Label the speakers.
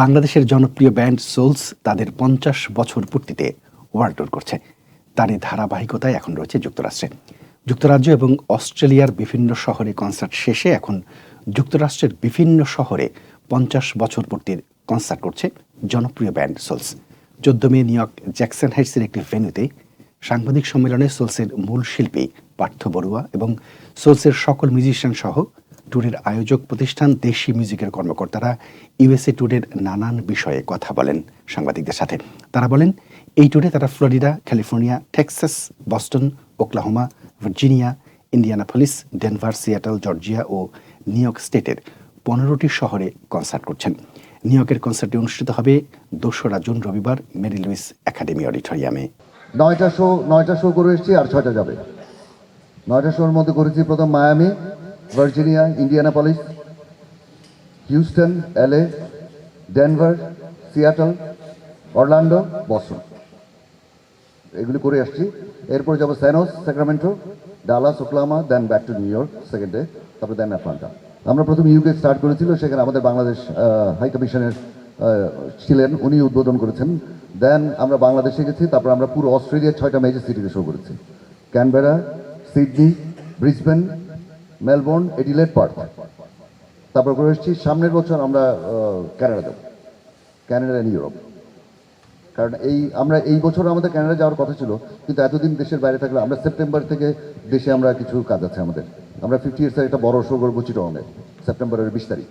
Speaker 1: বাংলাদেশের জনপ্রিয় band sols তাদের পঞ্চাশ বছর পূর্তিতে ওয়ার্ল্ড ট্যুর করছে। তারই ধারাবাহিকতায় এখন রয়েছে যুক্তরাষ্ট্রে। যুক্তরাজ্য এবং অস্ট্রেলিয়ার বিভিন্ন শহরে কনসার্ট শেষে এখন যুক্তরাষ্ট্রের বিভিন্ন শহরে পঞ্চাশ বছর পূর্তির কনসার্ট করছে জনপ্রিয় ব্যান্ড সোলস। চোদ্দ মে নিউ ইয়র্ক জ্যাকসন হাইটসের একটি ভেন্যুতে সাংবাদিক সম্মেলনে সোলসের মূল শিল্পী পার্থ বড়ুয়া এবং সোলসের সকল মিউজিশিয়ান সহ ট্যুরের আয়োজক প্রতিষ্ঠান দেশি মিউজিকের কর্মকর্তারা ইউএসএ ট্যুরের নানান বিষয়ে কথা বলেন সাংবাদিকদের সাথে। তারা বলেন, এই ট্যুরে তারা Florida, California, Texas, Boston, Oklahoma, Virginia, Indianapolis, Denver, Seattle, Georgia ও নিউ ইয়র্ক স্টেটের পনেরোটি শহরে কনসার্ট করছেন। নিউ ইয়র্কের কনসার্টটি অনুষ্ঠিত হবে দোসরা জুন রবিবার মেরি লুইস একাডেমি অডিটোরিয়ামে।
Speaker 2: নয়টা শো নয়টা শো করে এসেছি আর ছয়টা যাবে। নয়টা শোর মধ্যে করেছি প্রথম Miami Virginia, Indianapolis, Houston LA Denver, Seattle Orlando Boston এগুলি করে আসছি। এরপরে যাব স্যানোস Sacramento Dallas Oklahoma then back to New York, second day, তারপরে দেন আটলান্টা। আমরা প্রথম ইউকে স্টার্ট করেছিল, সেখানে আমাদের বাংলাদেশ হাই কমিশনের ছিলেন, উনি উদ্বোধন করেছেন। দেন আমরা বাংলাদেশে গেছি, তারপর আমরা পুরো অস্ট্রেলিয়ার ছয়টা মেজর সিটিতে শো করেছি। Canberra Sydney Brisbane Melbourne Adelaide Perth তারপর করে এসেছি, সামনের বছর আমরা ক্যানাডা যাব। ক্যানাডা অ্যান্ড ইউরোপ কারণ এই, আমরা এই বছর আমাদের ক্যানাডা যাওয়ার কথা ছিল, কিন্তু এতদিন দেশের বাইরে থাকলে আমরা সেপ্টেম্বর থেকে দেশে আমরা কিছু কাজ আছে আমাদের। আমরা ফিফটি ইয়ার্সের একটা বড় শো করব চিটংয়ে সেপ্টেম্বরের বিশ তারিখ।